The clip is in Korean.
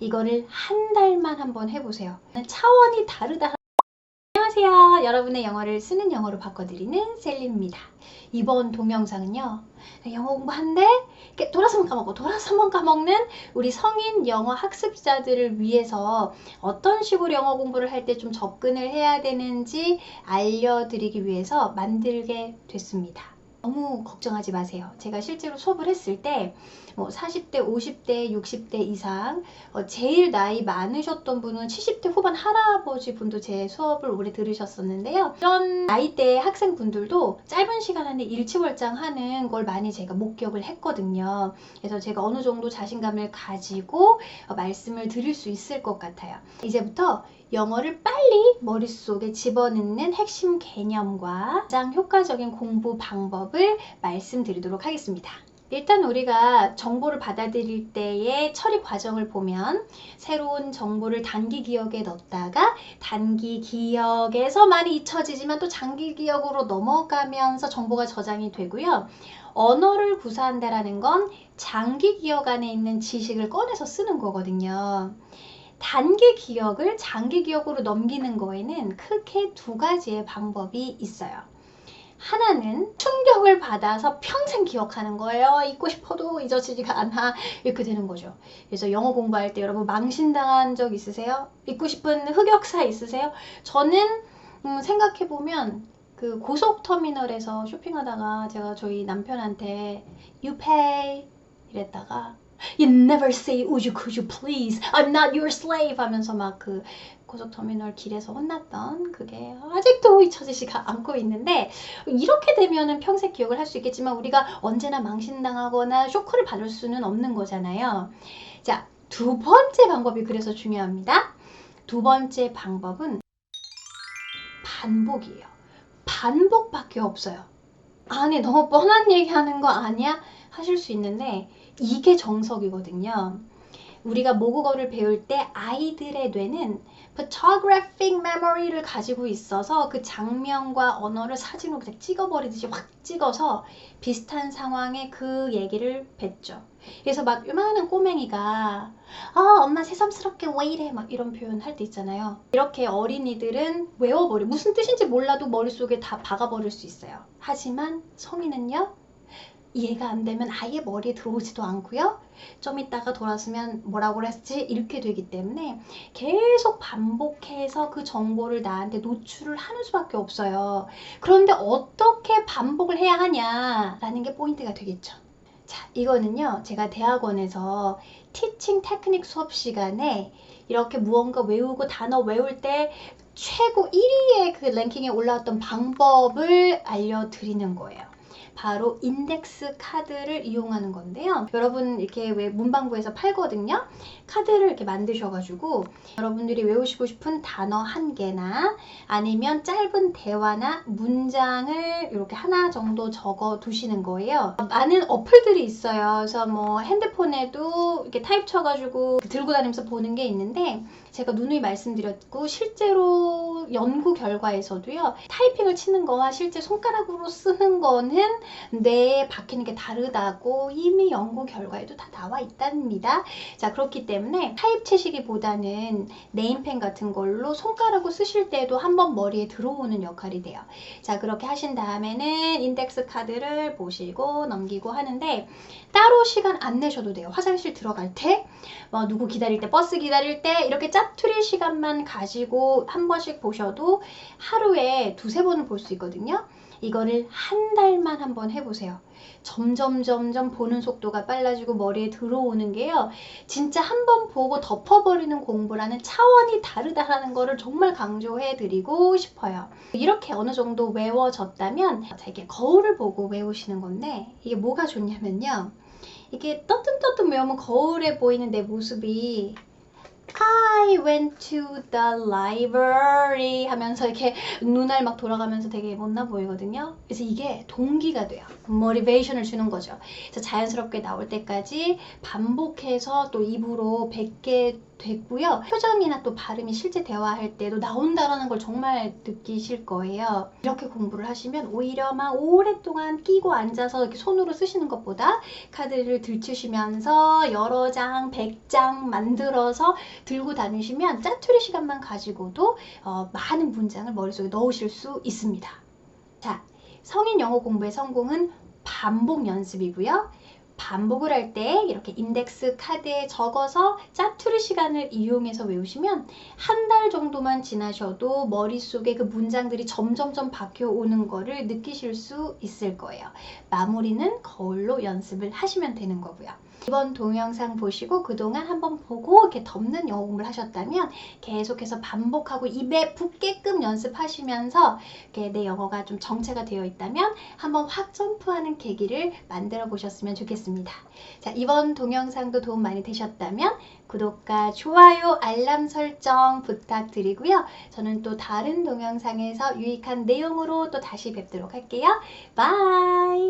이거를 한 달만 한번 해보세요. 차원이 다르다. 안녕하세요. 여러분의 영어를 쓰는 영어로 바꿔드리는 셀리입니다. 이번 동영상은요. 영어 공부한데 돌아서만 까먹고 돌아서만 까먹는 우리 성인 영어 학습자들을 위해서 어떤 식으로 영어 공부를 할 때 좀 접근을 해야 되는지 알려드리기 위해서 만들게 됐습니다. 너무 걱정하지 마세요. 제가 실제로 수업을 했을 때, 뭐 40대, 50대, 60대 이상, 어, 제일 나이 많으셨던 분은 70대 후반 할아버지 분도 제 수업을 오래 들으셨었는데요. 이런 나이대 학생분들도 짧은 시간 안에 일치월장하는 걸 많이 제가 목격을 했거든요. 그래서 제가 어느 정도 자신감을 가지고 어, 말씀을 드릴 수 있을 것 같아요. 이제부터 영어를 빨리 머릿속에 집어넣는 핵심 개념과 가장 효과적인 공부 방법 을 말씀드리도록 하겠습니다. 일단 우리가 정보를 받아들일 때의 처리 과정을 보면 새로운 정보를 단기 기억에 넣었다가 단기 기억에서 많이 잊혀지지만 또 장기 기억으로 넘어가면서 정보가 저장이 되고요. 언어를 구사한다라는 건 장기 기억 안에 있는 지식을 꺼내서 쓰는 거거든요. 단기 기억을 장기 기억으로 넘기는 거에는 크게 두 가지의 방법이 있어요. 하나는 충격을 받아서 평생 기억하는 거예요. 잊고 싶어도 잊어지지가 않아. 이렇게 되는 거죠. 그래서 영어 공부할 때 여러분 망신당한 적 있으세요? 잊고 싶은 흑역사 있으세요? 저는 음, 생각해보면 그 고속터미널에서 쇼핑하다가 제가 저희 남편한테 pay 이랬다가 You never say would you could you please I'm not your slave 하면서 막 그 고속터미널 길에서 혼났던 그게 아직도 잊혀지지가 않고 있는데 이렇게 되면은 평생 기억을 할 수 있겠지만 우리가 언제나 망신당하거나 쇼크를 받을 수는 없는 거잖아요. 자, 두 번째 방법이 그래서 중요합니다. 두 번째 방법은 반복이에요. 반복밖에 없어요. 아니, 너무 뻔한 얘기 하는 거 아니야? 하실 수 있는데 이게 정석이거든요. 우리가 모국어를 배울 때 아이들의 뇌는 photographic memory를 가지고 있어서 그 장면과 언어를 사진으로 그냥 찍어버리듯이 확 찍어서 비슷한 상황에 그 얘기를 뱉죠. 그래서 막 요만한 꼬맹이가 아 엄마 새삼스럽게 왜 이래 막 이런 표현 할 때 있잖아요. 이렇게 어린이들은 외워버려 무슨 뜻인지 몰라도 머릿속에 다 박아버릴 수 있어요. 하지만 성인은요 이해가 안 되면 아예 머리에 들어오지도 않고요. 좀 있다가 돌아서면 뭐라고 했지? 이렇게 되기 때문에 계속 반복해서 그 정보를 나한테 노출을 하는 수밖에 없어요. 그런데 어떻게 반복을 해야 하냐라는 게 포인트가 되겠죠. 자, 이거는요, 제가 대학원에서 티칭 테크닉 수업 시간에 이렇게 무언가 외우고 단어 외울 때 최고 1위의 그 랭킹에 올라왔던 방법을 알려드리는 거예요. 바로 인덱스 카드를 이용하는 건데요. 여러분 이렇게 왜 문방구에서 팔거든요. 카드를 이렇게 만드셔가지고 여러분들이 외우시고 싶은 단어 한 개나 아니면 짧은 대화나 문장을 이렇게 하나 정도 적어 두시는 거예요. 많은 어플들이 있어요. 그래서 뭐 핸드폰에도 이렇게 타입 쳐가지고 들고 다니면서 보는 게 있는데 제가 누누이 말씀드렸고 실제로 연구 결과에서도요 타이핑을 치는 거와 실제 손가락으로 쓰는 거는 뇌에 박히는 게 다르다고 이미 연구 결과에도 다 나와 있답니다. 자 그렇기 때문에 타입 치시기보다는 네임펜 같은 걸로 손가락으로 쓰실 때도 한번 머리에 들어오는 역할이 돼요. 자 그렇게 하신 다음에는 인덱스 카드를 보시고 넘기고 하는데 따로 시간 안 내셔도 돼요. 화장실 들어갈 때, 뭐 누구 기다릴 때, 버스 기다릴 때 이렇게 짜투리 시간만 가지고 한 번씩 보셔도 하루에 두세 번은 볼 수 있거든요. 이거를 한 달만 한번 해보세요. 점점 점점 보는 속도가 빨라지고 머리에 들어오는 게요. 진짜 한 번 보고 덮어버리는 공부라는 차원이 다르다라는 거를 정말 강조해 드리고 싶어요. 이렇게 어느 정도 외워졌다면 자, 이게 거울을 보고 외우시는 건데 이게 뭐가 좋냐면요. 이게 떠듬떠듬 외우면 거울에 보이는 내 모습이 I went to the library 하면서 이렇게 눈알 막 돌아가면서 되게 못나 보이거든요. 그래서 이게 동기가 돼요. 모티베이션을 주는 거죠. 그래서 자연스럽게 나올 때까지 반복해서 또 입으로 뱉게 됐고요. 표정이나 또 발음이 실제 대화할 때도 나온다라는 걸 정말 느끼실 거예요. 이렇게 공부를 하시면 오히려 막 오랫동안 끼고 앉아서 이렇게 손으로 쓰시는 것보다 카드를 들추시면서 여러 장, 백 장 만들어서 들고 다니시면 짜투리 시간만 가지고도 어, 많은 문장을 머릿속에 넣으실 수 있습니다. 자, 성인 영어 공부의 성공은 반복 연습이고요. 반복을 할 때 이렇게 인덱스 카드에 적어서 짜투리 시간을 이용해서 외우시면 한 달 정도만 지나셔도 머릿속에 그 문장들이 점점점 바뀌어 오는 거를 느끼실 수 있을 거예요. 마무리는 거울로 연습을 하시면 되는 거고요. 이번 동영상 보시고 그동안 한번 보고 이렇게 덮는 공부를 하셨다면 계속해서 반복하고 입에 붙게끔 연습하시면서 내 영어가 좀 정체가 되어 있다면 한번 확 점프하는 계기를 만들어 보셨으면 좋겠습니다. 자, 이번 동영상도 도움 많이 되셨다면 구독과 좋아요, 알람 설정 부탁드리고요. 저는 또 다른 동영상에서 유익한 내용으로 또 다시 뵙도록 할게요. 바이!